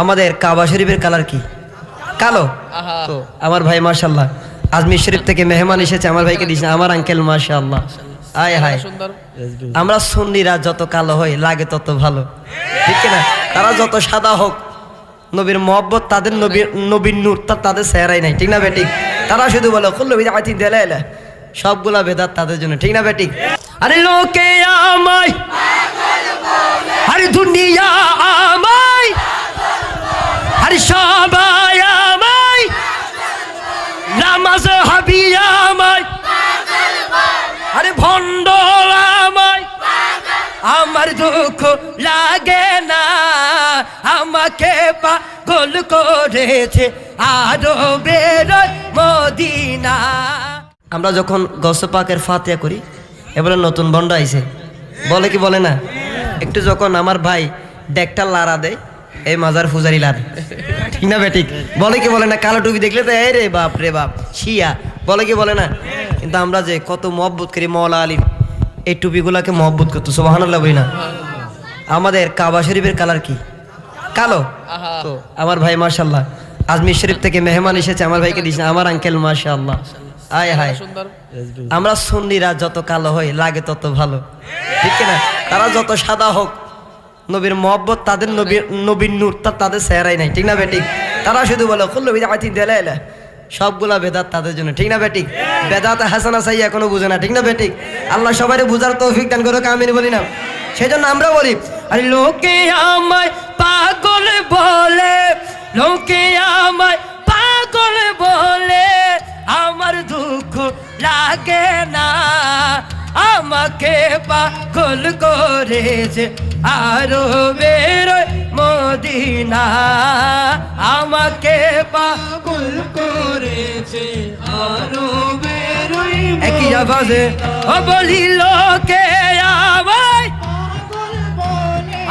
আমাদের কাবা শরীফের কালার কি? কালো? তো আমার ভাই মার্শাল্লাহ আজমির শরীফ থেকে মেহমান এসেছে আমার ভাইকে দিয়েছে। আমার আঙ্কেল মার্শাল্লাহ আয় হায়। আমরা সুন্নিরা যত কালো হয় লাগে তত ভালো। ঠিক না তারা যত সাদা হোক নবীর মহব্বত তাদের নবীর নবীর নূর তা তাদের চেহারাই নাই। ঠিক না বেটিক তারা শুধু বলো খুল্লো বিদা আতি দেলে এলে সবগুলা বেদাত তাদের জন্য। ঠিক না বেটিক আরে লোকে আমায় আরে দুনিয়া আমায় আরে সবাই আমায়, নামাজ হাবি আমায়, আরে ভণ্ড আমায়, আমার দুঃখ লাগে না, আমাকে পাগল করেছে আরও বেরোয় মদিনা। আমরা যখন গস পাকের ফাতিয়া করি, এবারে নতুন বন্ড আইছে। বলে কি বলে না? একটু যখন আমার ভাই ডেকটা লারা দেয় এই মাজার ফুজারি লার ঠিক না বেঠিক বলে কি বলে না, কালো টুপি দেখলে তো, এই রে বাপ রে বাপ, শিয়া। বলে কি বলে না? কিন্তু আমরা যে কত মহব্বত করি মৌলা আলীর এই টুপিগুলাকে মহব্বত করতো সোবাহান্লাহ বই না? আমাদের কাবা শরীফের কালার কি? কালো? তো আমার ভাই মার্শাল্লাহ আজমির শরীফ থেকে মেহমান এসেছে, আমার ভাইকে দিয়েছে, আমার আঙ্কেল মার্শাল্লাহ আয়, হায়। আমরা সুন্নিরা যত কালো হয়, লাগে তত ভালো। ঠিক না? তারা যত সাদা হোক নবীর মহব্বত তাদের নবীর নবীর নূর তা তাদের চেহারাই নাই, ঠিক না বেটিক তারা শুধু বলো খুল্লো বিদা আতি দেলে এলে সবগুলা বেদাত তাদের জন্য, ঠিক না বেটিক বেদাত হাসানা সাই এখনও বুঝে না, ঠিক না বেটিক আল্লাহ সবাই বুঝার তৌফিক দান করো কামিনী বলি না। সেই জন্য আমরা বলি, আরে লোকে আমায় পাগল বলে, লোকে আমায় পাগল বলে, আমার দুঃখ লাগে না। আমাকে পাগল করেছে আরও বেরোয় মদিনা। আমাকে পাগল করেছে। আরও বেরোয় একই আওয়াজে। ও বলি লোকে আমায়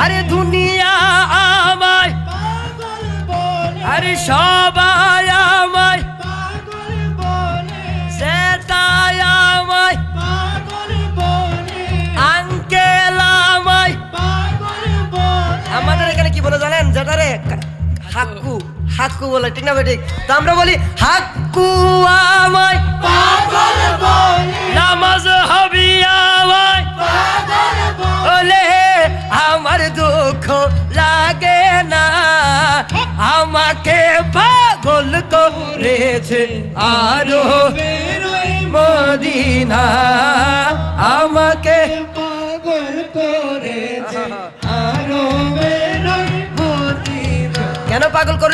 আরে দুনিয়া আমায় আরে সবাই হাক্কু হাক্কু বলে ঠিক না বেঠিক তো আমরা বলি হাক্কু আমায়। পাগল নামাজ হবি আমায়। বলে আমার দুঃখ লাগে না। আমাকে পাগল করেছে আরও মদিনা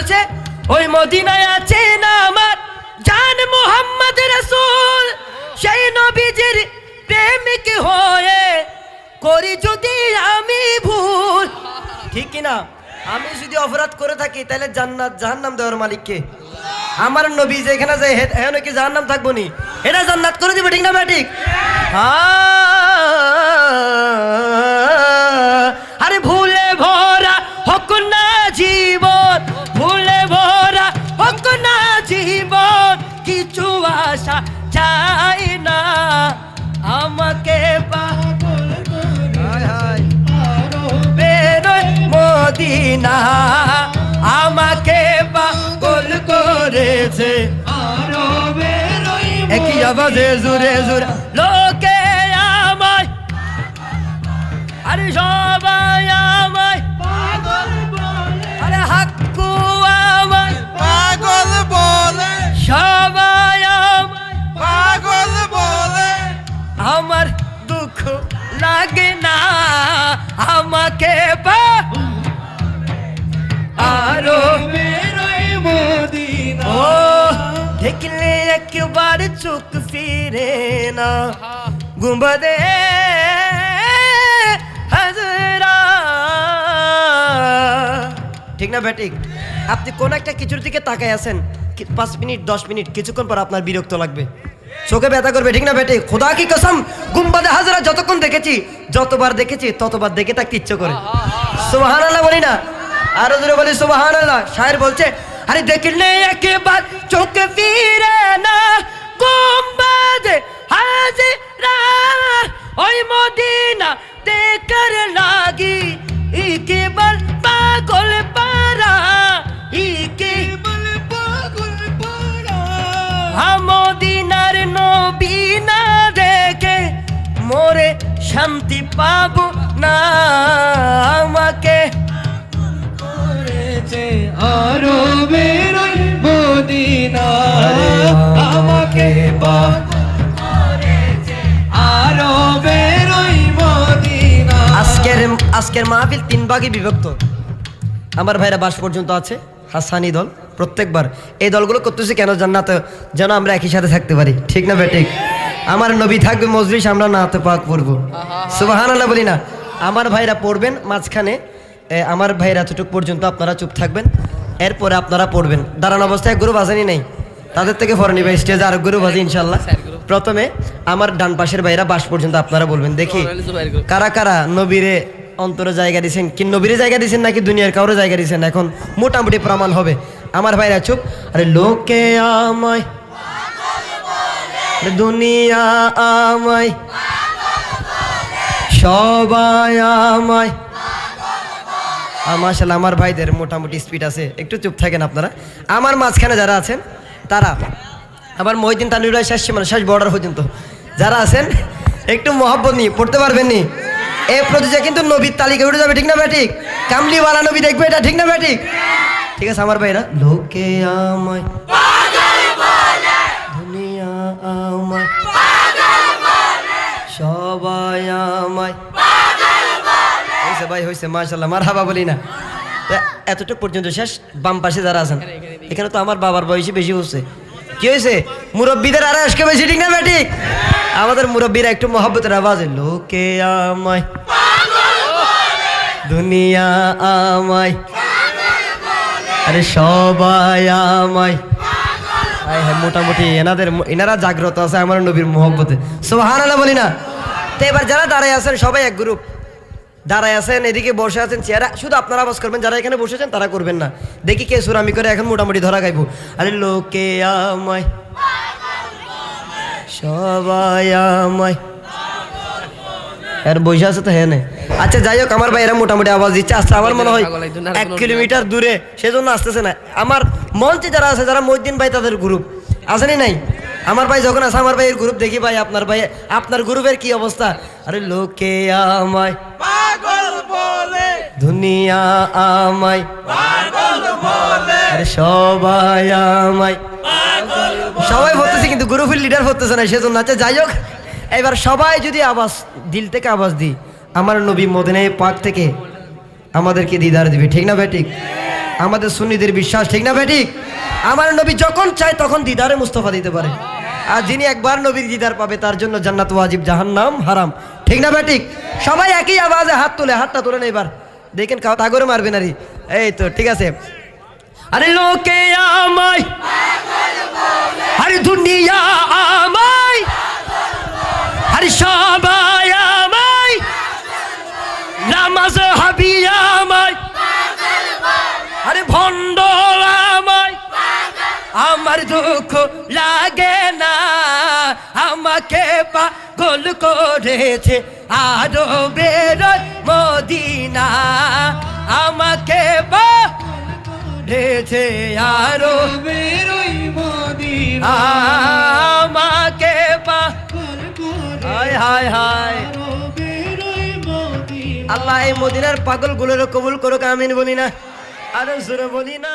করেছে ওই মদিনায় না আমার জান মোহাম্মদ রসুল? সেই নবীজির প্রেমিক হয়ে করি যদি আমি ভুল। ঠিক না? আমি যদি অপরাধ করে থাকি, তাহলে জান্নাত জাহান্নাম দেওয়ার মালিককে। আমার নবী যেখানে যায় হে- হেন কি জাহান্নাম থাকব নি? এটা জান্নাত করে দিবে, ঠিক না ব্যাটিক আরে আওয়াজে জুড়ে জুড়ে। লোকে আমায় আরে সবাই আমায় আরে হাক্কু আমায় পাগল বলে। সবাই আমায় পাগল বলে। আমার দুঃখ লাগে না আমাকে পা আরও। ও দেখলে একবার চোখ ফিরে না। গুম্বদে হাজরা। ঠিক না ব্যাটিক? আপনি কোন একটা কিছুর দিকে তাকায় আছেন? পাঁচ মিনিট, দশ মিনিট, কিছুক্ষণ পর আপনার বিরক্ত লাগবে। চোখে ব্যথা করবে, ঠিক না বেটে খোদা কি কসম? গুম্বাদে হাজারা যতক্ষণ দেখেছি, যতবার দেখেছি, ততবার দেখে থাকতে ইচ্ছে করে। সুবাহান বলি না? আরও দূরে বলি সুবাহান আল্লাহ শায়ের বলছে, আরে দেখলে একবার শান্তি পাবো না আমাকে। করেছে আরও বেরোই মদিনা। আমাকে আরও বেরোই মদিনা। আজকের আজকের মাহফিল তিন ভাগে বিভক্ত। আমার ভাইরা বাস পর্যন্ত আছে হাসানি দল প্রত্যেকবার। এই দলগুলো করতেছে কেন জান্নাত? যেন আমরা একই সাথে থাকতে পারি। ঠিক না বেঠিক আমার নবী থাকবে মজলিস আমরা নাতে পাক পড়ব। সুবাহান আল্লাহ বলি না। আমার ভাইরা পড়বেন মাঝখানে। আমার ভাইরা এতটুক পর্যন্ত আপনারা চুপ থাকবেন। এরপরে আপনারা পড়বেন। দাঁড়ান অবস্থায় গ্রুপ আসেনি নেই। তাদের থেকে ফরে নিবে স্টেজে আর গ্রুপ আছে ইনশাল্লাহ প্রথমে আমার ডান পাশের ভাইরা বাস পর্যন্ত আপনারা বলবেন। দেখি কারা কারা নবীরে অন্তরে জায়গা দিছেন? কি নবীরে জায়গা দিছেন নাকি দুনিয়ার কাউরে জায়গা দিছেন? এখন মোটামুটি প্রমাণ হবে। আমার ভাইরা চুপ। আরে লোকে আমায় দুনিয়া আমায়, সবাই আমায়। মাসাল্লাহ আমার ভাইদের মোটামুটি স্পিড আছে। একটু চুপ থাকেন আপনারা। আমার মাঝখানে যারা আছেন, তারা আবার মহিদিন তানুরা শেষ মানে শেষ বর্ডার পর্যন্ত। যারা আছেন, একটু মহব্বত নিয়ে, পড়তে পারবেন নি? এই প্রতিযোগিতা কিন্তু নবীর তালিকা উঠে যাবে, ঠিক না ব্যাটিক? কামলিওয়ালা নবী দেখবে এটা, ঠিক না ব্যাটিক? ঠিক আছে, আমার ভাইরা, লোকে আমায়। আমায়। সবাই আমায়। ভাই বলি না। পর্যন্ত শেষ, বাম পাশে যারা আছেন, এখানে তো আমার বাবার বেশি হচ্ছে। কি হয়েছে মুরব্বীদের আরে আজকে বেশি ঠিক না আমাদের মুরব্বীরা একটু মহব্বতের আওয়াজে, লোকে আমায়, দুনিয়া আমায়, আরে সবাই আমায়। হায় হায় মোটামুটি এনাদের এনারা জাগ্রত আছে আমার নবীর মোহব্বতে। সোহান আল্লাহ বলি না। তো এবার যারা দাঁড়ায় আছেন সবাই এক গ্রুপ দাঁড়ায় আছেন এদিকে বসে আছেন চেয়ারা শুধু আপনারা আবাস করবেন যারা এখানে বসেছেন তারা করবেন না। দেখি কে সুরামি করে এখন মোটামুটি ধরা গাইবো। আরে লোকে আমায় সবাই আমায়। বসে আছে তো হ্যাঁ। আচ্ছা যাই হোক আমার ভাইয়েরা মোটামুটি আওয়াজ দিচ্ছে। আসছে আমার মনে হয় এক কিলোমিটার দূরে সেজন্য আসতেছে না। আমার মঞ্চে যারা আছে যারা মহিদ্দিন ভাই তাদের গ্রুপ আসেনি নাই? আমার ভাই যখন আছে আমার ভাইয়ের গ্রুপ দেখি ভাই আপনার ভাই আপনার গ্রুপের কি অবস্থা? আরে লোকে আমায় পাগল বলে। দুনিয়া আমায় পাগল বলে। আরে সবাই আমায় সবাই ভরতেছে কিন্তু গ্রুপের লিডার ভরতেছে না সেজন্য আচ্ছা যাই হোক এবার সবাই যদি আওয়াজ দিল থেকে আওয়াজ দিই আমার নবী মদিনায় পাক থেকে আমাদেরকে দিদার দিবে ঠিক না ব্যাটিক আমাদের সুন্নিদের বিশ্বাস, ঠিক না ব্যাটিক আমার নবী যখন চায় তখন দিদারে মুস্তফা দিতে পারে। আর যিনি একবার নবীর দিদার পাবে, তার জন্য জান্নাত ওয়াজিব, জাহান্নাম হারাম। ঠিক না ব্যাটিক সবাই একই আওয়াজে হাত তুলে, হাতটা তুলে এবার। দেখেন কাউ তাগরে মারবে নারী। এই তো, ঠিক আছে। আরে লোকে আমায়, আরে দুনিয়া আমায়, আরে সবাই আমায়, নামাজ হাবি আমায় আমার দুঃখ লাগে না। আমাকে পাগল করেছে আরও বেরোয় মদিনা। আমাকে পাগলেছে আরও বেরোই মদিনা। আমাকে পা হায় হায় হায় আল্লাহ এই মদিনার পাগলগুলোর কবুল করুক আমিন বলি না। আরও জোরে বলি না।